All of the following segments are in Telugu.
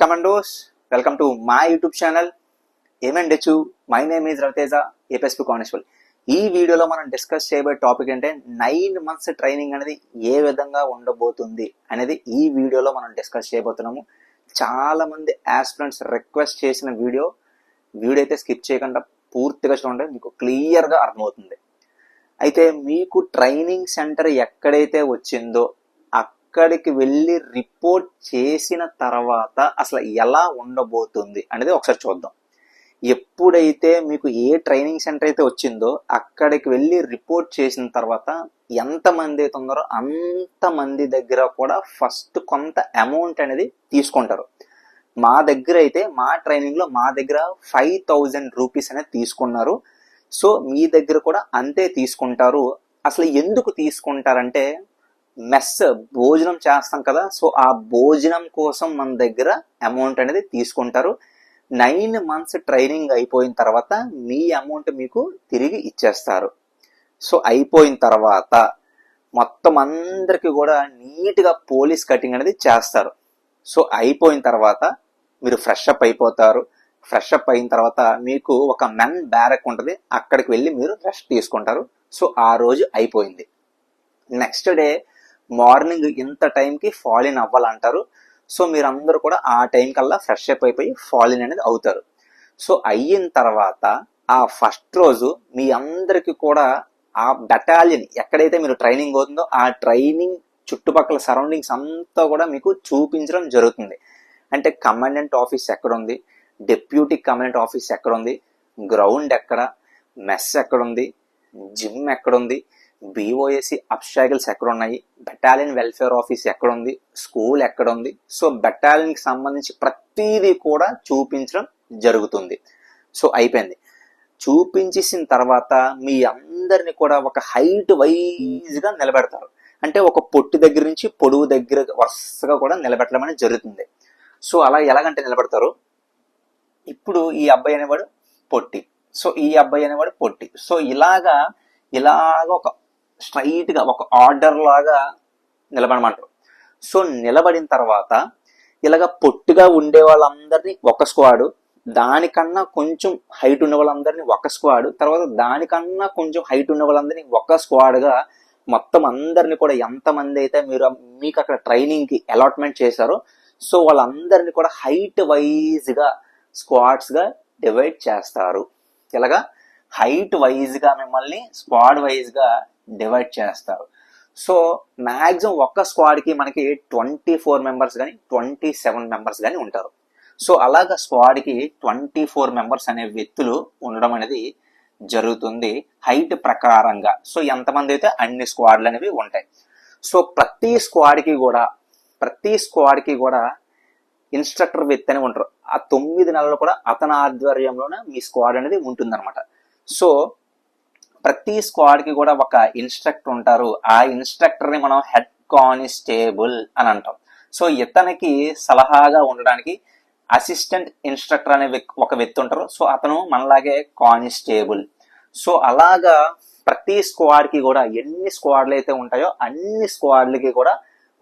కమండోస్ వెల్కమ్ టు మా YouTube channel ఏమండొచ్చు my name is Raviteja APSP constable ఈ వీడియోలో మనం డిస్కస్ చేయబోయే టాపిక్ అంటే నైన్ మంత్స్ ట్రైనింగ్ అనేది ఏ విధంగా ఉండబోతుంది అనేది ఈ వీడియోలో మనం డిస్కస్ చేయబోతున్నాము. చాలామంది ఆస్పిరెంట్స్ రిక్వెస్ట్ చేసిన వీడియో వీడియో అయితే స్కిప్ చేయకుండా పూర్తిగా చూడండి మీకు క్లియర్గా అర్థమవుతుంది. అయితే మీకు ట్రైనింగ్ సెంటర్ ఎక్కడైతే వచ్చిందో అక్కడికి వెళ్ళి రిపోర్ట్ చేసిన తర్వాత అసలు ఎలా ఉండబోతుంది అనేది ఒకసారి చూద్దాం. ఎప్పుడైతే మీకు ఏ ట్రైనింగ్ సెంటర్ అయితే వచ్చిందో అక్కడికి వెళ్ళి రిపోర్ట్ చేసిన తర్వాత ఎంతమంది అయితే ఉన్నారో అంతమంది దగ్గర కూడా ఫస్ట్ కొంత అమౌంట్ అనేది తీసుకుంటారు. మా దగ్గర అయితే మా ట్రైనింగ్లో మా దగ్గర ఫైవ్ థౌజండ్ రూపీస్ అనేది తీసుకున్నారు. సో మీ దగ్గర కూడా అంతే తీసుకుంటారు. అసలు ఎందుకు తీసుకుంటారంటే మెస్ భోజనం చేస్తాం కదా సో ఆ భోజనం కోసం మన దగ్గర అమౌంట్ అనేది తీసుకుంటారు. నైన్ మంత్స్ ట్రైనింగ్ అయిపోయిన తర్వాత మీ అమౌంట్ మీకు తిరిగి ఇచ్చేస్తారు. సో అయిపోయిన తర్వాత మొత్తం అందరికీ కూడా నీట్గా పోలీస్ కటింగ్ అనేది చేస్తారు. సో అయిపోయిన తర్వాత మీరు ఫ్రెష్ అప్ అయిపోతారు. ఫ్రెష్ అప్ అయిన తర్వాత మీకు ఒక మెన్ బ్యారక్ ఉంటుంది. అక్కడికి వెళ్ళి మీరు రెస్ట్ తీసుకుంటారు. సో ఆ రోజు అయిపోయింది. నెక్స్ట్ డే మార్నింగ్ ఇంత టైంకి ఫాలిన్ అవ్వాలంటారు. సో మీరందరూ కూడా ఆ టైం కల్లా ఫ్రెష్ అప్ అయిపోయి ఫాలిన్ అనేది అవుతారు. సో అయిన తర్వాత ఆ ఫస్ట్ రోజు మీ అందరికీ కూడా ఆ బెటాలియన్ ఎక్కడైతే మీరు ట్రైనింగ్ అవుతుందో ఆ ట్రైనింగ్ చుట్టుపక్కల సరౌండింగ్స్ అంతా కూడా మీకు చూపించడం జరుగుతుంది. అంటే కమాండెంట్ ఆఫీస్ ఎక్కడ ఉంది డెప్యూటీ కమాండెంట్ ఆఫీస్ ఎక్కడ ఉంది గ్రౌండ్ ఎక్కడ? మెస్ ఎక్కడ ఉంది జిమ్ ఎక్కడ ఉంది అబ్స్టాకిల్స్ ఎక్కడ ఉన్నాయి బెటాలియన్ వెల్ఫేర్ ఆఫీస్ ఎక్కడ ఉంది స్కూల్ ఎక్కడ ఉంది సో బెటాలియన్కి సంబంధించి ప్రతిదీ కూడా చూపించడం జరుగుతుంది. సో అయిపోయింది. చూపించేసిన తర్వాత మీ అందరిని కూడా ఒక హైట్ వైజ్గా నిలబెడతారు. అంటే ఒక పొట్టి దగ్గర నుంచి పొడుగు దగ్గర వరుసగా కూడా నిలబెట్టడం అనేది జరుగుతుంది. సో అలా ఎలాగంటే నిలబెడతారు? ఇప్పుడు ఈ అబ్బాయి అనేవాడు పొట్టి. సో ఈ అబ్బాయి అనేవాడు పొట్టి. సో ఇలాగా ఇలాగ ఒక స్ట్రైట్గా ఒక ఆర్డర్ లాగా నిలబడమంటారు సో నిలబడిన తర్వాత ఇలాగ పొట్టుగా ఉండే వాళ్ళందరినీ ఒక స్క్వాడు దానికన్నా కొంచెం హైట్ ఉన్న వాళ్ళందరినీ ఒక స్క్వాడ్ తర్వాత దానికన్నా కొంచెం హైట్ ఉన్న వాళ్ళందరినీ ఒక స్క్వాడ్గా మొత్తం అందరిని కూడా ఎంతమంది అయితే మీరు మీకు అక్కడ ట్రైనింగ్కి అలాట్మెంట్ చేశారో సో వాళ్ళందరినీ కూడా హైట్ వైజ్గా స్క్వాడ్స్గా డివైడ్ చేస్తారు. ఇలాగా హైట్ వైజ్గా మిమ్మల్ని స్క్వాడ్ వైజ్గా డివైడ్ చేస్తారు. సో మ్యాక్సిమం ఒక్క స్క్వాడ్కి మనకి ట్వంటీ ఫోర్ మెంబర్స్ కానీ ట్వంటీ సెవెన్ మెంబర్స్ కానీ ఉంటారు. సో అలాగ స్క్వాడ్కి ట్వంటీ ఫోర్ మెంబర్స్ అనే వ్యక్తులు ఉండడం అనేది జరుగుతుంది హైట్ ప్రకారంగా. సో ఎంతమంది అయితే అన్ని స్క్వాడ్లు అనేవి ఉంటాయి. సో ప్రతి స్క్వాడ్కి కూడా ప్రతి స్క్వాడ్కి కూడా ఇన్స్ట్రక్టర్ వ్యక్తి అని ఉంటారు. ఆ తొమ్మిది నెలలు కూడా అతని ఆధ్వర్యంలోనే మీ స్క్వాడ్ అనేది ఉంటుందన్నమాట. సో ప్రతి స్క్వాడ్కి కూడా ఒక ఇన్స్ట్రక్టర్ ఉంటారు. ఆ ఇన్స్ట్రక్టర్ని మనం హెడ్ కానిస్టేబుల్ అని అంటాం. సో ఇతనికి సలహాగా ఉండడానికి అసిస్టెంట్ ఇన్స్ట్రక్టర్ అనే ఒక వ్యక్తి ఉంటారు. సో అతను మనలాగే కానిస్టేబుల్ సో అలాగా ప్రతి స్క్వాడ్కి కూడా ఎన్ని స్క్వాడ్లు అయితే ఉంటాయో అన్ని స్క్వాడ్లకి కూడా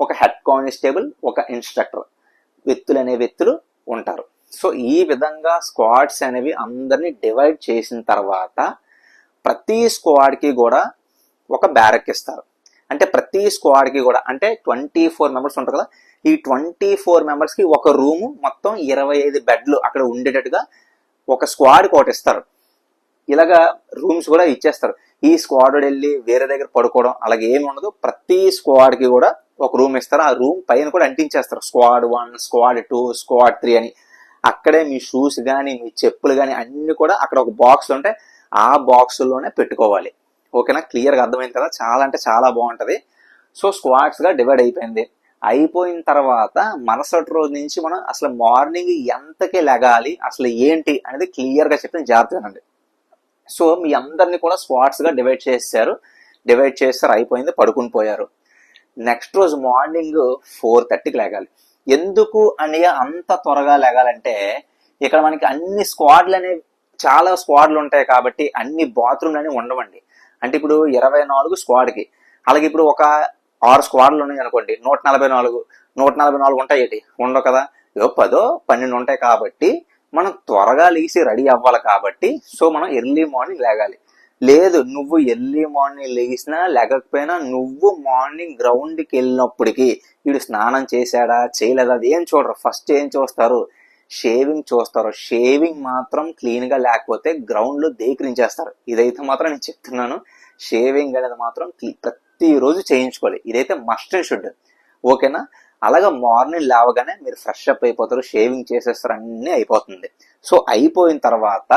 ఒక హెడ్ కానిస్టేబుల్ ఒక ఇన్స్ట్రక్టర్ వ్యక్తులు అనే వ్యక్తులు ఉంటారు. సో ఈ విధంగా స్క్వాడ్స్ అనేవి అందరినీ డివైడ్ చేసిన తర్వాత ప్రతి స్క్వాడ్కి కూడా ఒక బ్యారక్ ఇస్తారు. అంటే ప్రతి స్క్వాడ్కి కూడా అంటే ట్వంటీ ఫోర్ మెంబర్స్ ఉంటారు కదా ఈ ట్వంటీ ఫోర్ మెంబర్స్కి ఒక రూము మొత్తం ఇరవై ఐదు బెడ్లు అక్కడ ఉండేటట్టుగా ఒక స్క్వాడ్కి ఒకటి ఇస్తారు. ఇలాగా రూమ్స్ కూడా ఇచ్చేస్తారు. ఈ స్క్వాడ్ వెళ్ళి వేరే దగ్గర పడుకోవడం అలాగే ఏమి ఉండదు. ప్రతి స్క్వాడ్కి కూడా ఒక రూమ్ ఇస్తారు. ఆ రూమ్ పైన కూడా అంటించేస్తారు. Squad one squad two squad three అని. అక్కడే మీ షూస్ కానీ మీ చెప్పులు కానీ అన్నీ కూడా అక్కడ ఒక బాక్స్ ఉంటే ఆ బాక్సుల్లోనే పెట్టుకోవాలి. ఓకేనా? క్లియర్గా అర్థమైంది కదా? చాలా అంటే చాలా బాగుంటుంది. సో స్క్వాడ్స్గా డివైడ్ అయిపోయింది. అయిపోయిన తర్వాత మరుసటి రోజు నుంచి మనం అసలు మార్నింగ్ ఎంతకి లెగాలి అసలు ఏంటి అనేది క్లియర్గా చెప్పిన జాగ్రత్తగానండి సో మీ అందరినీ కూడా స్క్వాడ్స్గా డివైడ్ చేశారు. డివైడ్ చేస్తారు అయిపోయింది పడుకుని పోయారు. నెక్స్ట్ రోజు మార్నింగ్ ఫోర్ థర్టీకి లెగాలి. ఎందుకు అని అంత త్వరగా లెగాలంటే ఇక్కడ మనకి అన్ని స్క్వాడ్లు అనేవి చాలా స్క్వాడ్లు ఉంటాయి కాబట్టి అన్ని బాత్రూమ్లు అనేవి ఉండవండి. అంటే ఇప్పుడు ఇరవై నాలుగు స్క్వాడ్కి అలాగే ఇప్పుడు ఒక ఆరు స్క్వాడ్లు ఉన్నాయి అనుకోండి నూట నలభై నాలుగు నూట నలభై నాలుగు ఉంటాయి ఏంటి? ఉండవు కదా? ఇగో పదో పన్నెండు ఉంటాయి కాబట్టి మనం త్వరగా లేచి రెడీ అవ్వాలి కాబట్టి సో మనం ఎర్లీ మార్నింగ్ లేగాలి. లేదు నువ్వు ఎర్లీ మార్నింగ్ లేచినా లేకపోయినా నువ్వు మార్నింగ్ గ్రౌండ్కి వెళ్ళినప్పటికీ వీడు స్నానం చేశాడా చేయలేదా అది ఏం చూడరు. ఫస్ట్ ఏం చూస్తారు? షేవింగ్ చూస్తారు. షేవింగ్ మాత్రం క్లీన్గా లేకపోతే గ్రౌండ్లో దేకరించేస్తారు. ఇదైతే మాత్రం నేను చెప్తున్నాను. షేవింగ్ అనేది మాత్రం ప్రతిరోజు చేయించుకోవాలి. ఇదైతే మస్ట్ అండ్ షుడ్ ఓకేనా? అలాగా మార్నింగ్ లేవగానే మీరు ఫ్రెష్ అప్ అయిపోతారు. షేవింగ్ చేసేస్తారు. అన్నీ అయిపోతుంది. సో అయిపోయిన తర్వాత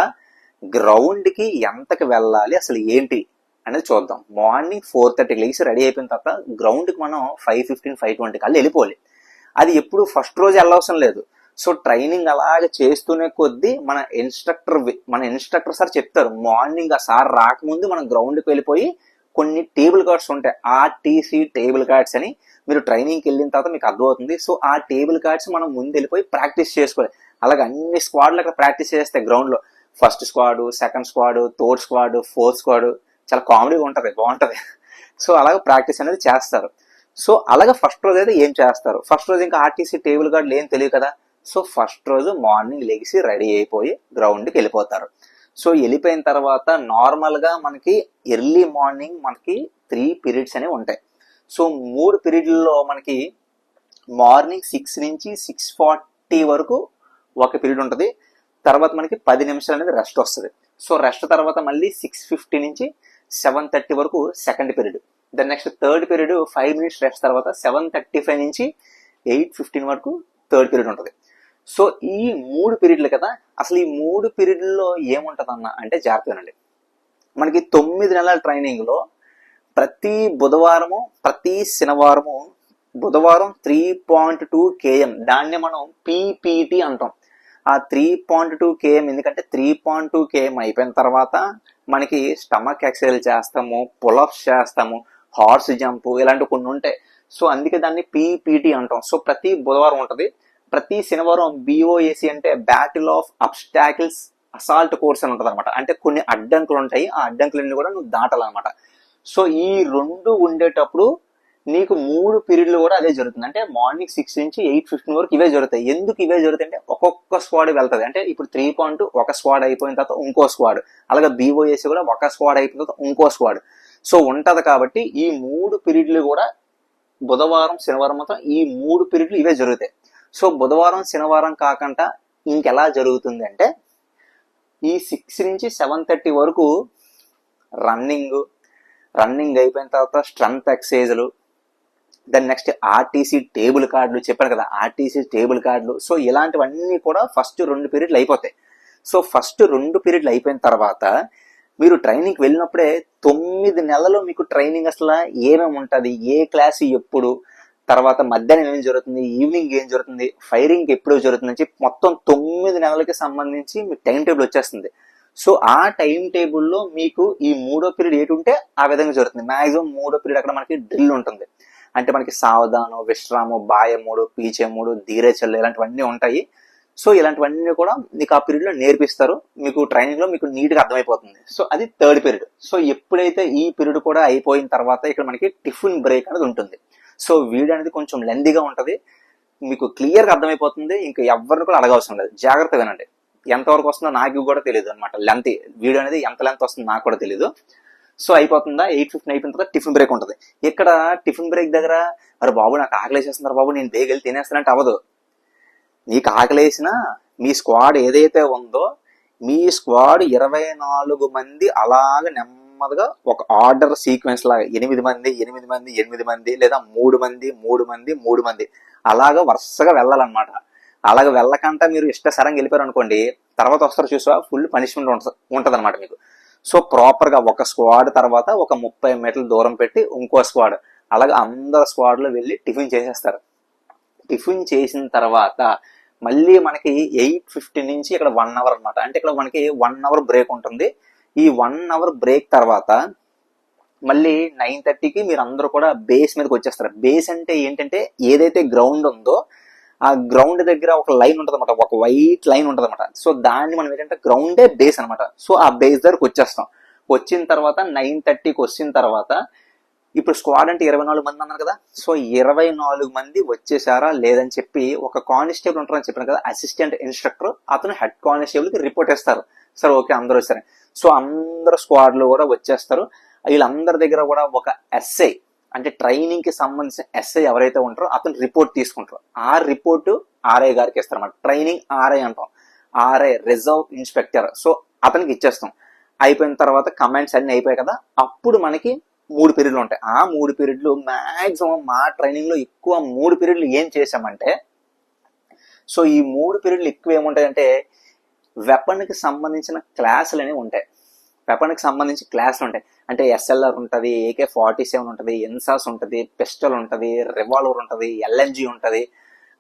గ్రౌండ్కి ఎంతకి వెళ్ళాలి? అసలు ఏంటి? అనేది చూద్దాం. మార్నింగ్ ఫోర్ థర్టీకి లేచి రెడీ అయిపోయిన తర్వాత గ్రౌండ్కి మనం ఫైవ్ ఫిఫ్టీన్ ఫైవ్ ట్వంటీ కల్లా వెళ్ళిపోవాలి. అది ఎప్పుడు ఫస్ట్ రోజు వెళ్ళవసరం లేదు. సో ట్రైనింగ్ అలాగే చేస్తూనే కొద్దీ మన ఇన్స్ట్రక్టర్ మన ఇన్స్ట్రక్టర్ సార్ చెప్తారు మార్నింగ్ ఆ సార్ రాకముందు మనం గ్రౌండ్కి వెళ్ళిపోయి కొన్ని టేబుల్ కార్డ్స్ ఉంటాయి. ఆర్టీసీ టేబుల్ కార్డ్స్ అని మీరు ట్రైనింగ్కి వెళ్ళిన తర్వాత మీకు అర్థమవుతుంది. సో ఆ టేబుల్ కార్డ్స్ మనం ముందు వెళ్ళిపోయి ప్రాక్టీస్ చేసుకోవాలి. అలాగే అన్ని స్క్వాడ్లు అక్కడ ప్రాక్టీస్ చేస్తాయి గ్రౌండ్లో. First squad second squad third squad fourth squad చాలా కామెడీగా ఉంటుంది బాగుంటుంది. సో అలాగే ప్రాక్టీస్ అనేది చేస్తారు. సో అలాగే ఫస్ట్ రోజు అయితే ఏం చేస్తారు? ఫస్ట్ రోజు ఇంకా ఆర్టీసీ టేబుల్ కార్డులు ఏం తెలియదు కదా. సో ఫస్ట్ రోజు మార్నింగ్ లెగిసి రెడీ అయిపోయి గ్రౌండ్కి వెళ్ళిపోతారు. సో వెళ్ళిపోయిన తర్వాత నార్మల్గా మనకి ఎర్లీ మార్నింగ్ మనకి త్రీ పీరియడ్స్ అనేవి ఉంటాయి. సో మూడు పీరియడ్లలో మనకి మార్నింగ్ సిక్స్ నుంచి సిక్స్ ఫార్టీ వరకు ఒక పీరియడ్ ఉంటుంది. తర్వాత మనకి పది నిమిషాలు అనేది రెస్ట్ వస్తుంది. సో రెస్ట్ తర్వాత మళ్ళీ సిక్స్ ఫిఫ్టీ నుంచి సెవెన్ థర్టీ వరకు second period. Then next third period five minutes rest తర్వాత సెవెన్ థర్టీ ఫైవ్ నుంచి ఎయిట్ ఫిఫ్టీన్ వరకు థర్డ్ పీరియడ్ ఉంటుంది. సో ఈ మూడు పీరియడ్లు కదా అసలు ఈ మూడు పీరియడ్లో ఏముంటది అన్న అంటే జాగ్రత్తనండి మనకి తొమ్మిది నెలల ట్రైనింగ్లో ప్రతి బుధవారము ప్రతి శనివారము బుధవారం త్రీ పాయింట్ టూ కేఎం దాన్ని మనం పీపీటీ అంటాం. ఆ త్రీ పాయింట్ టూ కేఎం ఎందుకంటే త్రీ పాయింట్ టూ కేఎం అయిపోయిన తర్వాత మనకి స్టమక్ ఎక్సైజ్ చేస్తాము పులప్స్ చేస్తాము హార్స్ జంప్ ఇలాంటివి కొన్ని ఉంటాయి. సో అందుకే దాన్ని పీపీటీ అంటాం. సో ప్రతి బుధవారం ఉంటుంది. ప్రతి శనివారం బిఓఏసి అంటే battle of obstacles assault course అని ఉంటుంది అనమాట అంటే కొన్ని అడ్డంకులు ఉంటాయి. ఆ అడ్డంకులన్నీ కూడా నువ్వు దాటాలన్నమాట. సో ఈ రెండు ఉండేటప్పుడు నీకు మూడు పీరియడ్లు కూడా అదే జరుగుతుంది. అంటే మార్నింగ్ సిక్స్ నుంచి ఎయిట్ ఫిఫ్టీన్ వరకు ఇవే జరుగుతాయి. ఎందుకు ఇవే జరుగుతాయి అంటే ఒక్కొక్క స్క్వాడ్ వెళ్తుంది. అంటే ఇప్పుడు త్రీ పాయింట్ ఒక స్క్వాడ్ అయిపోయిన తర్వాత ఇంకో స్క్వాడ్ అలాగే బీఓఎస్ కూడా ఒక స్క్వాడ్ అయిపోయిన తర్వాత ఇంకో స్క్వాడ్ సో ఉంటది కాబట్టి ఈ మూడు పీరియడ్లు కూడా బుధవారం శనివారం మొత్తం ఈ మూడు పీరియడ్లు ఇవే జరుగుతాయి. సో బుధవారం శనివారం కాకుండా ఇంకెలా జరుగుతుంది అంటే ఈ సిక్స్ నుంచి సెవెన్ థర్టీ వరకు రన్నింగ్ రన్నింగ్ అయిపోయిన తర్వాత స్ట్రెంత్ ఎక్సైజులు దెన్ నెక్స్ట్ ఆర్టీసీ టేబుల్ కార్డులు చెప్పాను కదా ఆర్టీసీ టేబుల్ కార్డులు సో ఇలాంటివన్నీ కూడా ఫస్ట్ రెండు పీరియడ్లు అయిపోతాయి. సో ఫస్ట్ రెండు పీరియడ్లు అయిపోయిన తర్వాత మీరు ట్రైనింగ్కి వెళ్ళినప్పుడే తొమ్మిది నెలలు మీకు ట్రైనింగ్ అసలు ఏమేమి ఉంటుంది ఏ క్లాస్ ఎప్పుడు తర్వాత మధ్యాహ్నం ఏం జరుగుతుంది? ఈవినింగ్ ఏం జరుగుతుంది? ఫైరింగ్ ఎప్పుడు జరుగుతుంది అని చెప్పి మొత్తం తొమ్మిది నెలలకి సంబంధించి మీకు టైం టేబుల్ వచ్చేస్తుంది. సో ఆ టైం టేబుల్లో మీకు ఈ మూడో పీరియడ్ ఏటి ఉంటే ఆ విధంగా జరుగుతుంది. మాక్సిమం మూడో పీరియడ్ అక్కడ మనకి డ్రిల్ ఉంటుంది. అంటే మనకి సావధానం విశ్రాము బాయముడు మూడు ధీరేచల్లు ఇలాంటివన్నీ ఉంటాయి. సో ఇలాంటివన్నీ కూడా మీకు ఆ పీరియడ్లో నేర్పిస్తారు. మీకు ట్రైనింగ్లో మీకు నీట్గా అర్థమైపోతుంది. సో అది థర్డ్ పీరియడ్. సో ఎప్పుడైతే ఈ పీరియడ్ కూడా అయిపోయిన తర్వాత ఇక్కడ మనకి టిఫిన్ బ్రేక్ అనేది ఉంటుంది. సో వీడియో అనేది కొంచెం లెందీగా ఉంటుంది. మీకు క్లియర్గా అర్థమైపోతుంది. ఇంకా ఎవరిని కూడా అడగవసరం లేదు. జాగ్రత్త వినండి. ఎంతవరకు వస్తుందో నాకు కూడా తెలియదు అనమాట లెంత్ వీడియో అనేది ఎంత లెంత్ వస్తుందో నాకు కూడా తెలియదు సో అయిపోతుందా? ఎయిట్ ఫిఫ్టీన్ అయిపోయిన తర్వాత టిఫిన్ బ్రేక్ ఉంటుంది. ఇక్కడ టిఫిన్ బ్రేక్ దగ్గర మరి బాబు నాకు ఆకలి వేసేస్తున్నారు బాబు నేను బేగ వెళ్ళి తినేస్తానంటే అవ్వదు. నీకు ఆకలేసినా మీ స్క్వాడ్ ఏదైతే ఉందో మీ స్క్వాడ్ ఇరవై నాలుగు మంది అలాగ నెమ్మదిగా ఒక ఆర్డర్ సీక్వెన్స్ లాగా ఎనిమిది మంది ఎనిమిది మంది ఎనిమిది మంది లేదా మూడు మంది మూడు మంది మూడు మంది అలాగా వరుసగా వెళ్ళాలన్నమాట. అలాగ వెళ్ళకంటే మీరు ఇష్టసరంగా వెళ్ళిపోయారు అనుకోండి తర్వాత వస్తారు చూసా ఫుల్ పనిష్మెంట్ ఉంటుంది అనమాట మీకు. సో ప్రాపర్గా ఒక స్క్వాడ్ తర్వాత ఒక ముప్పై మీటర్ల దూరం పెట్టి ఇంకో స్క్వాడ్ అలాగే అందరు స్క్వాడ్లో వెళ్ళి టిఫిన్ చేసేస్తారు. టిఫిన్ చేసిన తర్వాత మళ్ళీ మనకి ఎయిట్ ఫిఫ్టీ నుంచి ఇక్కడ వన్ అవర్ అనమాట అంటే ఇక్కడ మనకి వన్ అవర్ బ్రేక్ ఉంటుంది. ఈ వన్ అవర్ బ్రేక్ తర్వాత మళ్ళీ నైన్ థర్టీకి మీరు అందరూ కూడా బేస్ మీదకి వచ్చేస్తారు. బేస్ అంటే ఏంటంటే ఏదైతే గ్రౌండ్ ఉందో ఆ గ్రౌండ్ దగ్గర ఒక లైన్ ఉంటుంది అనమాట ఒక వైట్ లైన్ ఉంటుంది అనమాట సో దాన్ని మనం ఏంటంటే గ్రౌండే బేస్ అనమాట సో ఆ బేస్ దగ్గరకు వచ్చేస్తాం. వచ్చిన తర్వాత నైన్ థర్టీకి వచ్చిన తర్వాత ఇప్పుడు స్క్వాడ్ అంటే ఇరవై నాలుగు మంది అన్నారు కదా. సో ఇరవై నాలుగు మంది వచ్చేసారా లేదని చెప్పి ఒక కానిస్టేబుల్ ఉంటారని చెప్పాను కదా అసిస్టెంట్ ఇన్స్ట్రక్టర్ అతను హెడ్ కానిస్టేబుల్కి రిపోర్ట్ ఇస్తారు. సరే ఓకే అందరూ సరే. సో అందరు స్క్వాడ్లు కూడా వచ్చేస్తారు. వీళ్ళందరి దగ్గర కూడా ఒక ఎస్ఐ అంటే ట్రైనింగ్కి సంబంధించిన ఎస్ఐ ఎవరైతే ఉంటారో అతను రిపోర్ట్ తీసుకుంటారు. ఆ రిపోర్ట్ ఆర్ఐ గారికి ఇస్తారన్నమాట. ట్రైనింగ్ ఆర్ఐ అంటాం. ఆర్ఐ రిజర్వ్ ఇన్స్పెక్టర్ సో అతనికి ఇచ్చేస్తాం. అయిపోయిన తర్వాత కమెంట్స్ అన్ని అయిపోయాయి కదా అప్పుడు మనకి మూడు పీరియడ్లు ఉంటాయి. ఆ మూడు పీరియడ్లు మ్యాక్సిమం మా ట్రైనింగ్లో ఎక్కువ మూడు పీరియడ్లు ఏం చేసామంటే సో ఈ మూడు పీరియడ్లు ఎక్కువ ఏముంటాయంటే వెపన్కి సంబంధించిన క్లాసులు అనేవి ఉంటాయి. వెపన్కి సంబంధించిన సంబంధించి క్లాసులు ఉంటాయి. అంటే ఎస్ఎల్ఆర్ ఉంటుంది ఏకే ఫార్టీ సెవెన్ ఉంటుంది ఎన్సాస్ ఉంటుంది పిస్టల్ ఉంటుంది రివాల్వర్ ఉంటుంది ఎల్ఎన్జి ఉంటుంది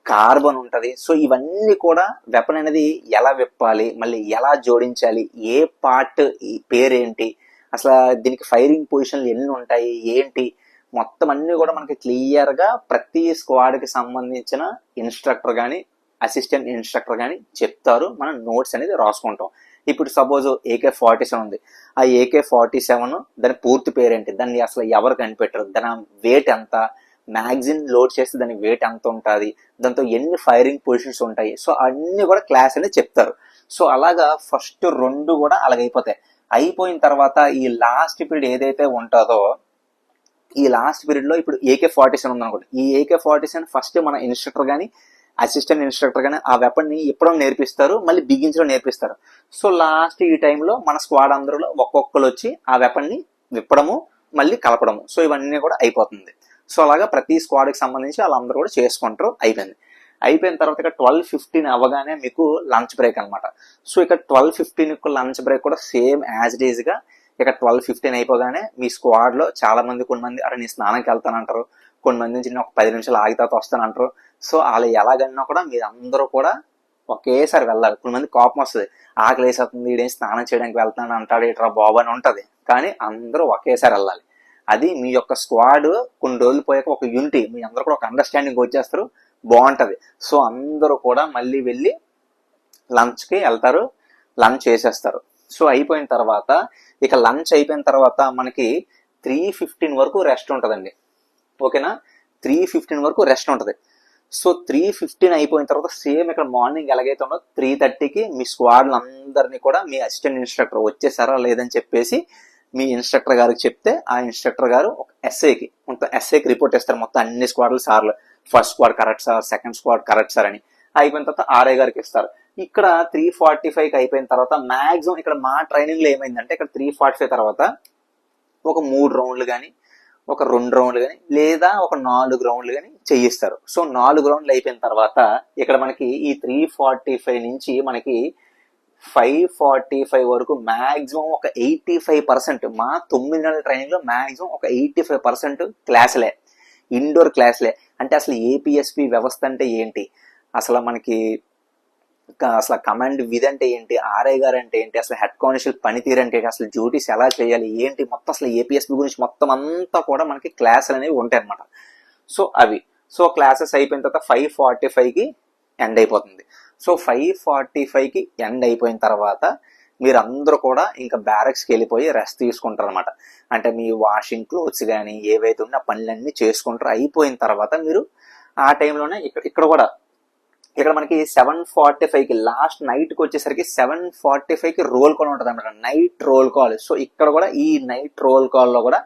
కార్బన్ ఉంటుంది. సో ఇవన్నీ కూడా వెపన్ అనేది ఎలా విప్పాలి మళ్ళీ ఎలా జోడించాలి ఏ పార్ట్ ఈ పేరేంటి అసలు దీనికి ఫైరింగ్ పొజిషన్లు ఎన్ని ఉంటాయి ఏంటి మొత్తం అన్నీ కూడా మనకి క్లియర్గా ప్రతి స్క్వాడ్కి సంబంధించిన ఇన్స్ట్రక్టర్ కానీ అసిస్టెంట్ ఇన్స్ట్రక్టర్ కానీ చెప్తారు. మనం నోట్స్ అనేది రాసుకుంటాం. ఇప్పుడు సపోజ్ ఏకే ఫార్టీ సెవెన్ ఉంది. ఆ ఏకే ఫార్టీ సెవెన్ దాని పూర్తి పేరేంటి? దాన్ని అసలు ఎవరు కనిపెట్టరు? దాని వెయిట్ ఎంత? మ్యాగజిన్ లోడ్ చేస్తే దాని వెయిట్ ఎంత ఉంటుంది? దాంతో ఎన్ని ఫైరింగ్ పొజిషన్స్ ఉంటాయి? సో అన్ని కూడా క్లాస్ అనేది చెప్తారు. సో అలాగా ఫస్ట్ రెండు కూడా అలాగైపోతాయి. అయిపోయిన తర్వాత ఈ లాస్ట్ పీరియడ్ ఏదైతే ఉంటుందో ఈ లాస్ట్ పీరియడ్లో ఇప్పుడు ఏకే ఫార్టీ సెవెన్ ఉందనుకోండి. ఈ ఏకే ఫార్టీ సెవెన్ ఫస్ట్ మన ఇన్స్ట్రక్టర్ కానీ అసిస్టెంట్ ఇన్స్ట్రక్టర్ కానీ ఆ వెపన్ని ఇప్పడం నేర్పిస్తారు మళ్ళీ బిగించడం నేర్పిస్తారు. సో లాస్ట్ ఈ టైంలో మన స్క్వాడ్ అందరిలో ఒక్కొక్కరు వచ్చి ఆ వెపన్ని విప్పడము మళ్ళీ కలపడము. సో ఇవన్నీ కూడా అయిపోతుంది. సో అలాగా ప్రతి స్క్వాడ్కి సంబంధించి వాళ్ళందరూ కూడా చేసుకుంటారు అయిపోయింది. అయిపోయిన తర్వాత ఇక ట్వెల్వ్ ఫిఫ్టీన్ అవ్వగానే మీకు లంచ్ బ్రేక్ అనమాట సో ఇక ట్వెల్వ్ ఫిఫ్టీన్ లంచ్ బ్రేక్ కూడా సేమ్ యాజ్ డేజ్గా ఇక ట్వెల్వ్ ఫిఫ్టీన్ అయిపోగానే మీ స్క్వాడ్లో చాలా మంది కొన్ని మంది అరే నేను స్నానంకి వెళ్తానంటారు. కొన్ని మంది నుంచి నేను ఒక పది నిమిషాలు ఆగి తర్వాత వస్తానంటారు. సో అలా ఎలాగన్నా కూడా మీరు అందరూ కూడా ఒకేసారి వెళ్ళాలి. కొన్ని మంది కోపం వస్తుంది. ఆకలి వేసేస్తుంది ఈడేం స్నానం చేయడానికి వెళ్తున్నాను అంటాడు ఇట్రా బాబు అని ఉంటుంది. కానీ అందరూ ఒకేసారి వెళ్ళాలి. అది మీ యొక్క స్క్వాడ్ కొన్ని రోజులు పోయాక ఒక యూనిటీ మీ అందరూ కూడా ఒక అండర్స్టాండింగ్ వచ్చేస్తారు బాగుంటుంది. సో అందరూ కూడా మళ్ళీ వెళ్ళి లంచ్కి వెళ్తారు లంచ్ చేసేస్తారు. సో అయిపోయిన తర్వాత ఇక లంచ్ అయిపోయిన తర్వాత మనకి త్రీ ఫిఫ్టీన్ వరకు రెస్ట్ ఉంటుందండి. ఓకేనా? త్రీ ఫిఫ్టీన్ వరకు రెస్ట్ ఉంటుంది. సో త్రీ ఫిఫ్టీన్ అయిపోయిన తర్వాత సేమ్ ఇక్కడ మార్నింగ్ ఎలాగైతే ఉన్నో త్రీ థర్టీకి మీ స్క్వాడ్లు అందరినీ కూడా మీ అసిస్టెంట్ ఇన్స్ట్రక్టర్ వచ్చేసారా లేదని చెప్పేసి మీ ఇన్స్ట్రక్టర్ గారికి చెప్తే ఆ ఇన్స్ట్రక్టర్ గారు ఒక ఎస్ఏకి మొత్తం ఎస్ఏకి రిపోర్ట్ ఇస్తారు మొత్తం అన్ని స్క్వాడ్లు సార్లు. First squad correct sir second squad correct sir అని. అయిపోయిన తర్వాత ఆర్ఏ గారికి ఇస్తారు. ఇక్కడ త్రీ ఫార్టీ ఫైవ్కి అయిపోయిన తర్వాత మాక్సిమం ఇక్కడ మా ట్రైనింగ్లో ఏమైందంటే ఇక్కడ త్రీ ఫార్టీ ఫైవ్ తర్వాత ఒక మూడు రౌండ్లు కానీ ఒక రెండు రౌండ్లు కానీ లేదా ఒక నాలుగు రౌండ్లు కానీ చేయిస్తారు. సో నాలుగు రౌండ్లు అయిపోయిన తర్వాత ఇక్కడ మనకి ఈ త్రీ ఫార్టీ ఫైవ్ నుంచి మనకి ఫైవ్ ఫార్టీ ఫైవ్ వరకు మ్యాక్సిమం ఒక ఎయిటీ ఫైవ్ పర్సెంట్ మా తొమ్మిది నెలల ట్రైనింగ్లో మ్యాక్సిమం ఒక ఎయిటీ ఫైవ్ పర్సెంట్ క్లాసులే. ఇండోర్ క్లాసులే. అంటే అసలు ఏపీఎస్పి వ్యవస్థ అంటే ఏంటి? అసలు మనకి అసలు కమాండ్ విధి అంటే ఏంటి? ఆర్ఐ గారు అంటే ఏంటి? అసలు హెడ్ కానిస్టేబుల్ పనితీరు అంటే ఏంటి? అసలు డ్యూటీస్ ఎలా చేయాలి? ఏంటి? మొత్తం అసలు ఏపీఎస్బీ గురించి మొత్తం అంతా కూడా మనకి క్లాసులు అనేవి ఉంటాయి అనమాట సో అవి. సో క్లాసెస్ అయిపోయిన తర్వాత ఫైవ్ ఫార్టీ ఫైవ్కి ఎండ్ అయిపోతుంది. సో ఫైవ్ ఫార్టీ ఫైవ్కి ఎండ్ అయిపోయిన తర్వాత మీరు అందరూ కూడా ఇంకా బ్యారక్స్కి వెళ్ళిపోయి రెస్ట్ తీసుకుంటారు అనమాట అంటే మీ వాషింగ్ క్లోత్స్ కానీ ఏవైతే ఉన్నా పనులన్నీ చేసుకుంటారు. అయిపోయిన తర్వాత మీరు ఆ టైంలోనే ఇక్కడ ఇక్కడ కూడా ఇక్కడ మనకి సెవెన్ ఫార్టీ ఫైవ్కి లాస్ట్ నైట్కి వచ్చేసరికి సెవెన్ ఫార్టీ ఫైవ్కి రోల్ కాల్ ఉంటుంది అనమాట నైట్ రోల్ కాల్ సో ఇక్కడ కూడా ఈ నైట్ రోల్ కాల్లో కూడా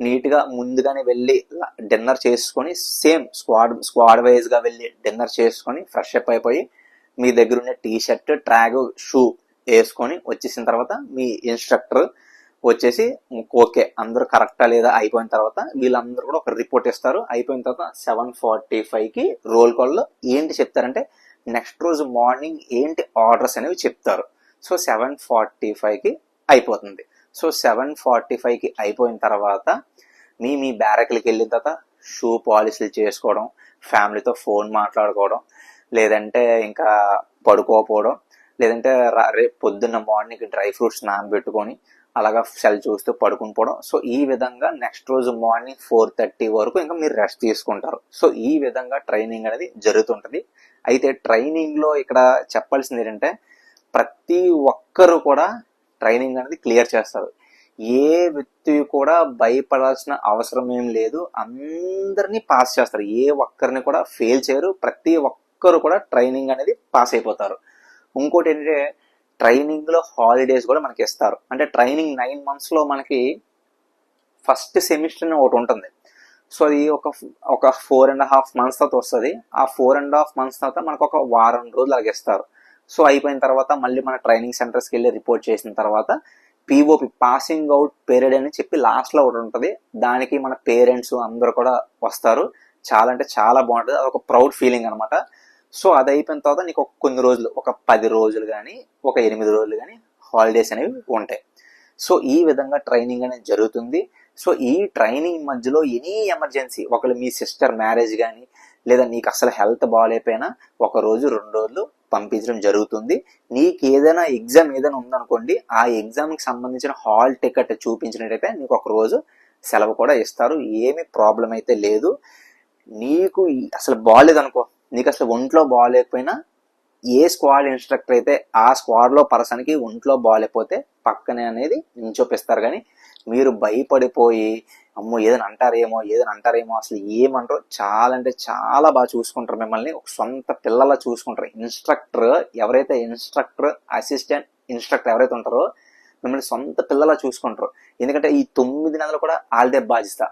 నీట్గా ముందుగానే వెళ్ళి డిన్నర్ చేసుకొని సేమ్ స్క్వాడ్ స్క్వాడ్ వైజ్గా వెళ్ళి డిన్నర్ చేసుకొని ఫ్రెష్ అప్ అయిపోయి మీ దగ్గర ఉన్న టీ షర్ట్ ట్రాగ్ షూ వేసుకొని వచ్చేసిన తర్వాత మీ ఇన్స్ట్రక్టర్ వచ్చేసి ఓకే అందరూ కరెక్టా లేదా అయిపోయిన తర్వాత వీళ్ళందరూ కూడా ఒక రిపోర్ట్ ఇస్తారు. అయిపోయిన తర్వాత సెవెన్ ఫార్టీ ఫైవ్కి రోల్ కాల్లో ఏంటి చెప్తారంటే నెక్స్ట్ రోజు మార్నింగ్ ఏంటి ఆర్డర్స్ అనేవి చెప్తారు. సో సెవెన్ ఫార్టీ ఫైవ్కి అయిపోతుంది. సో సెవెన్ ఫార్టీ ఫైవ్కి అయిపోయిన తర్వాత మీ మీ బ్యారక్లకి వెళ్ళిన తర్వాత షూ పాలిసీలు చేసుకోవడం ఫ్యామిలీతో ఫోన్ మాట్లాడుకోవడం లేదంటే ఇంకా పడుకోకపోవడం లేదంటే రేపు పొద్దున్న మార్నింగ్ డ్రై ఫ్రూట్స్ నానబెట్టుకొని అలాగా సెల్ చూస్తూ పడుకుని పోవడం. సో ఈ విధంగా నెక్స్ట్ రోజు మార్నింగ్ ఫోర్ థర్టీ వరకు ఇంకా మీరు రెస్ట్ తీసుకుంటారు. సో ఈ విధంగా ట్రైనింగ్ అనేది జరుగుతుంటుంది. అయితే ట్రైనింగ్లో ఇక్కడ చెప్పాల్సింది ఏంటంటే ప్రతి ఒక్కరు కూడా ట్రైనింగ్ అనేది క్లియర్ చేస్తారు. ఏ వ్యక్తి కూడా భయపడాల్సిన అవసరం ఏం లేదు. అందరినీ పాస్ చేస్తారు. ఏ ఒక్కరిని కూడా ఫెయిల్ చేయరు. ప్రతి ఒక్కరు కూడా ట్రైనింగ్ అనేది పాస్ అయిపోతారు. ఇంకోటి ఏంటంటే ట్రైనింగ్లో హాలిడేస్ కూడా మనకి ఇస్తారు. అంటే ట్రైనింగ్ నైన్ మంత్స్లో మనకి ఫస్ట్ సెమిస్టర్ ఒకటి ఉంటుంది. సో అది ఒక ఒక ఫోర్ అండ్ హాఫ్ మంత్స్ తర్వాత వస్తుంది. ఆ ఫోర్ అండ్ హాఫ్ మంత్స్ తర్వాత మనకు ఒక వారం రోజులు అలాగే ఇస్తారు. సో అయిపోయిన తర్వాత మళ్ళీ మన ట్రైనింగ్ సెంటర్స్కి వెళ్ళి రిపోర్ట్ చేసిన తర్వాత పిఓపి పాసింగ్ అవుట్ పీరియడ్ అని చెప్పి లాస్ట్లో ఒకటి ఉంటుంది. దానికి మన పేరెంట్స్ అందరూ కూడా వస్తారు. చాలా అంటే చాలా బాగుంటుంది. అది ఒక ప్రౌడ్ ఫీలింగ్ అనమాట సో అది అయిపోయిన తర్వాత నీకు ఒక కొన్ని రోజులు ఒక పది రోజులు కానీ ఒక ఎనిమిది రోజులు కానీ హాలిడేస్ అనేవి ఉంటాయి. సో ఈ విధంగా ట్రైనింగ్ అనేది జరుగుతుంది. సో ఈ ట్రైనింగ్ మధ్యలో ఎనీ ఎమర్జెన్సీ ఒకళ్ళు మీ సిస్టర్ మ్యారేజ్ కానీ లేదా నీకు అసలు హెల్త్ బాగాలేకపోయినా ఒక రోజు రెండు రోజులు పంపించడం జరుగుతుంది. నీకు ఏదైనా ఎగ్జామ్ ఏదైనా ఉందనుకోండి ఆ ఎగ్జామ్కి సంబంధించిన హాల్ టికెట్ చూపించినట్టయితే నీకు ఒక రోజు సెలవు కూడా ఇస్తారు. ఏమి ప్రాబ్లం అయితే లేదు. నీకు అసలు బాగాలేదు అనుకో నీకు అసలు ఒంట్లో బాగాలేకపోయినా ఏ స్క్వాడ్ ఇన్స్ట్రక్టర్ అయితే ఆ స్క్వాడ్లో పర్సన్కి ఒంట్లో బాగాలేకపోతే పక్కనే అనేది నించోపిస్తారు కానీ మీరు భయపడిపోయి అమ్మో ఏదైనా అంటారేమో ఏదైనా అంటారేమో అసలు ఏమంటారో చాలా అంటే చాలా బాగా చూసుకుంటారు మిమ్మల్ని. ఒక సొంత పిల్లల చూసుకుంటారు. ఇన్స్ట్రక్టర్ ఎవరైతే ఇన్స్ట్రక్టర్ అసిస్టెంట్ ఇన్స్ట్రక్టర్ ఎవరైతే ఉంటారో మిమ్మల్ని సొంత పిల్లల చూసుకుంటారు. ఎందుకంటే ఈ తొమ్మిది నెలలు కూడా వాళ్ళదే బాధ్యత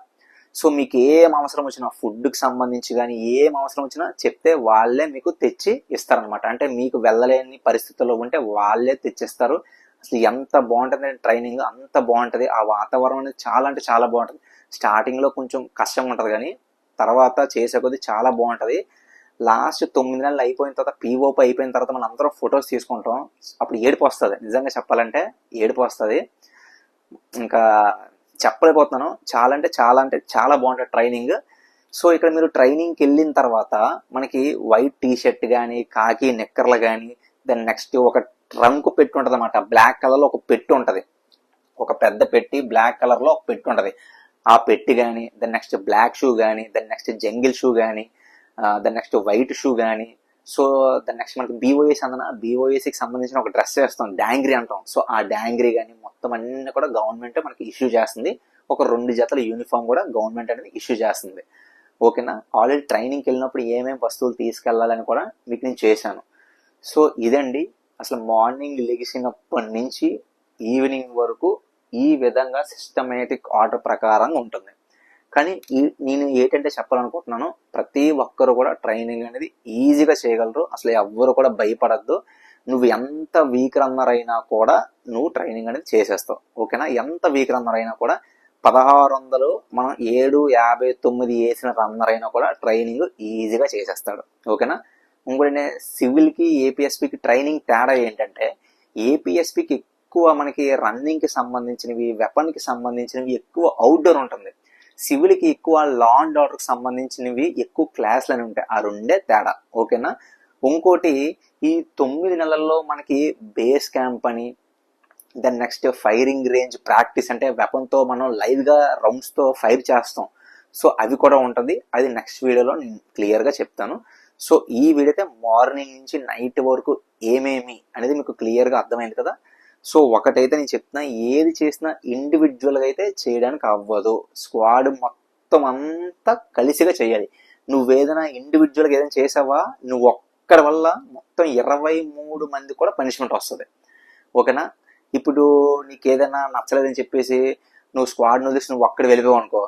సో మీకు ఏం అవసరం వచ్చినా ఫుడ్కి సంబంధించి కానీ ఏం అవసరం వచ్చినా చెప్తే వాళ్ళే మీకు తెచ్చి ఇస్తారనమాట అంటే మీకు వెళ్ళలేని పరిస్థితుల్లో ఉంటే వాళ్ళే తెచ్చిస్తారు. అసలు ఎంత బాగుంటుంది ట్రైనింగ్ అంత బాగుంటుంది. ఆ వాతావరణం అనేది చాలా అంటే చాలా బాగుంటుంది. స్టార్టింగ్లో కొంచెం కష్టం ఉంటుంది కానీ తర్వాత చేసే కొద్దీ చాలా బాగుంటుంది. లాస్ట్ తొమ్మిది నెలలు అయిపోయిన తర్వాత పీఓపీ అయిపోయిన తర్వాత మనం అందరం ఫొటోస్ తీసుకుంటాం. అప్పుడు ఏడుపు వస్తుంది. నిజంగా చెప్పాలంటే ఏడుపు వస్తుంది. ఇంకా చెప్పలేకపోతున్నాను. చాలా అంటే చాలా అంటే చాలా బాగుంటుంది ట్రైనింగ్. సో ఇక్కడ మీరు ట్రైనింగ్కి వెళ్ళిన తర్వాత మనకి వైట్ టీ షర్ట్ కానీ కాకి నిక్కర్లు కానీ దెన్ నెక్స్ట్ ఒక ట్రంక్ పెట్టి ఉంటుంది అనమాట బ్లాక్ కలర్లో ఒక పెట్టి ఉంటుంది. ఒక పెద్ద పెట్టి బ్లాక్ కలర్లో ఒక పెట్టి ఉంటుంది. ఆ పెట్టి కానీ దెన్ నెక్స్ట్ బ్లాక్ షూ కానీ దెన్ నెక్స్ట్ జంగిల్ షూ కానీ దెన్ నెక్స్ట్ వైట్ షూ కానీ సో నెక్స్ట్ మనకి బీఓఎస్ అందన బీఓఎస్కి సంబంధించిన ఒక డ్రెస్ వేస్తాం డాంగ్రీ అంటాం. సో ఆ డాంగ్రీ కానీ మొత్తం అన్ని కూడా గవర్నమెంట్ మనకి ఇష్యూ చేస్తుంది. ఒక రెండు జతల యూనిఫామ్ కూడా గవర్నమెంట్ అనేది ఇష్యూ చేస్తుంది. ఓకేనా? ఆల్రెడీ ట్రైనింగ్కి వెళ్ళినప్పుడు ఏమేమి వస్తువులు తీసుకెళ్ళాలని కూడా మీకు నేను చేశాను. సో ఇదండి. అసలు మార్నింగ్ లెగిసినప్పటి నుంచి ఈవినింగ్ వరకు ఈ విధంగా సిస్టమేటిక్ ఆర్డర్ ప్రకారంగా ఉంటుంది. కానీ ఈ నేను ఏంటంటే చెప్పాలనుకుంటున్నాను ప్రతి ఒక్కరు కూడా ట్రైనింగ్ అనేది ఈజీగా చేయగలరు. అసలు ఎవ్వరు కూడా భయపడద్దు. నువ్వు ఎంత వీక్ రన్నర్ అయినా కూడా నువ్వు ట్రైనింగ్ అనేది చేసేస్తావు. ఓకేనా ఎంత వీక్ రన్నర్ అయినా కూడా పదహారు వందలు మనం ఏడు యాభై తొమ్మిది వేసిన రన్నర్ అయినా కూడా ట్రైనింగ్ ఈజీగా చేసేస్తాడు. ఓకేనా ఇంకోటి సివిల్కి ఏపీఎస్పికి ట్రైనింగ్ తేడా ఏంటంటే ఏపీఎస్పికి ఎక్కువ మనకి రన్నింగ్కి సంబంధించినవి వెపన్కి సంబంధించినవి ఎక్కువ అవుట్డోర్ ఉంటుంది. సివిల్కి ఎక్కువ లా అండ్ ఆర్డర్కి సంబంధించినవి ఎక్కువ క్లాసులు అని ఉంటాయి. ఆ రెండే తేడా. ఓకేనా? ఇంకోటి ఈ తొమ్మిది నెలల్లో మనకి బేస్ క్యాంప్ అని then next firing range practice అంటే వెపన్తో మనం లైవ్గా రౌండ్స్తో ఫైర్ చేస్తాం. సో అవి కూడా ఉంటుంది. అది నెక్స్ట్ వీడియోలో నేను క్లియర్గా చెప్తాను. సో ఈ వీడియో అయితే మార్నింగ్ నుంచి నైట్ వరకు ఏమేమి అనేది మీకు క్లియర్గా అర్థమైంది కదా? సో ఒకటైతే నేను చెప్తున్నా ఏది చేసినా ఇండివిజువల్గా అయితే చేయడానికి అవ్వదు. స్క్వాడ్ మొత్తం అంతా కలిసిగా చేయాలి. నువ్వేదైనా ఇండివిజువల్గా ఏదైనా చేసావా? నువ్వు ఒక్కడి వల్ల మొత్తం ఇరవై మూడు మంది కూడా పనిష్మెంట్ వస్తుంది. ఓకేనా? ఇప్పుడు నీకు ఏదైనా నచ్చలేదని చెప్పేసి నువ్వు స్క్వాడ్ వదిలేసి నువ్వు ఒక్కడ వెళ్ళిపోయావు అనుకో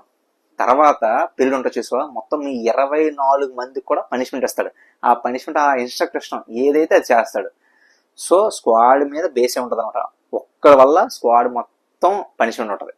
తర్వాత పీరియడ్ ఉంటుంది చూసావా? మొత్తం మీ ఇరవై నాలుగు మందికి కూడా పనిష్మెంట్ ఇస్తాడు. ఆ పనిష్మెంట్ ఆ ఇన్స్ట్రక్టర్ ఇష్టం. ఏదైతే అది చేస్తాడు. సో స్క్వాడ్ మీద బేసే ఉంటుంది అనమాట ఒక్కడి వల్ల స్క్వాడ్ మొత్తం పనిష్మెంట్ ఉంటుంది.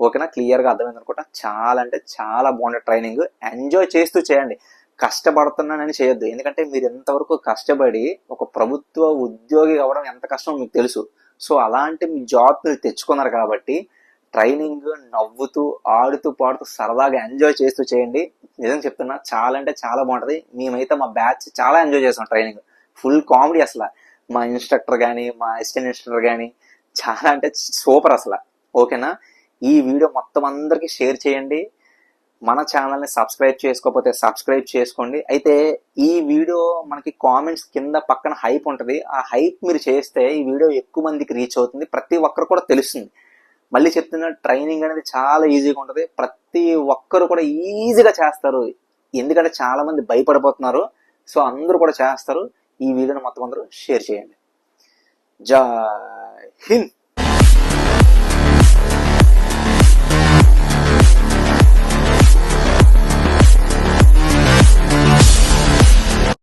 ఓకేనా? క్లియర్గా అర్థమైంది అనుకుంటా? చాలా అంటే చాలా బాగుండే ట్రైనింగ్ ఎంజాయ్ చేస్తూ చేయండి. కష్టపడుతున్నానని చేయొద్దు. ఎందుకంటే మీరు ఎంతవరకు కష్టపడి ఒక ప్రభుత్వ ఉద్యోగి అవ్వడం ఎంత కష్టమో మీకు తెలుసు. సో అలాంటి మీ జాబ్ మీరు తెచ్చుకున్నారు కాబట్టి ట్రైనింగ్ నవ్వుతూ ఆడుతూ పాడుతూ సరదాగా ఎంజాయ్ చేస్తూ చేయండి. నిజం చెప్తున్నా చాలా అంటే చాలా బాగుంటుంది. మేమైతే మా బ్యాచ్ చాలా ఎంజాయ్ చేస్తాం ట్రైనింగ్ ఫుల్ కామెడీ అసలు. మా ఇన్స్ట్రక్టర్ కానీ మా అసిస్టెంట్ ఇన్స్ట్రక్టర్ కానీ చాలా అంటే సూపర్ అసలు. ఓకేనా? ఈ వీడియో మొత్తం అందరికీ షేర్ చేయండి. మన ఛానల్ని సబ్స్క్రైబ్ చేసుకోకపోతే సబ్స్క్రైబ్ చేసుకోండి. అయితే ఈ వీడియో మనకి కామెంట్స్ కింద పక్కన హైప్ ఉంటుంది. ఆ హైప్ మీరు చేస్తే ఈ వీడియో ఎక్కువ మందికి రీచ్ అవుతుంది. ప్రతి ఒక్కరు కూడా తెలుస్తుంది. మళ్ళీ చెప్తున్న ట్రైనింగ్ అనేది చాలా ఈజీగా ఉంటుంది. ప్రతి ఒక్కరు కూడా ఈజీగా చేస్తారు. ఎందుకంటే చాలా మంది భయపడిపోతున్నారు. సో అందరూ కూడా చేస్తారు. ఈ వీడియోని మొత్తం అందరూ షేర్ చేయండి. జై హింద్.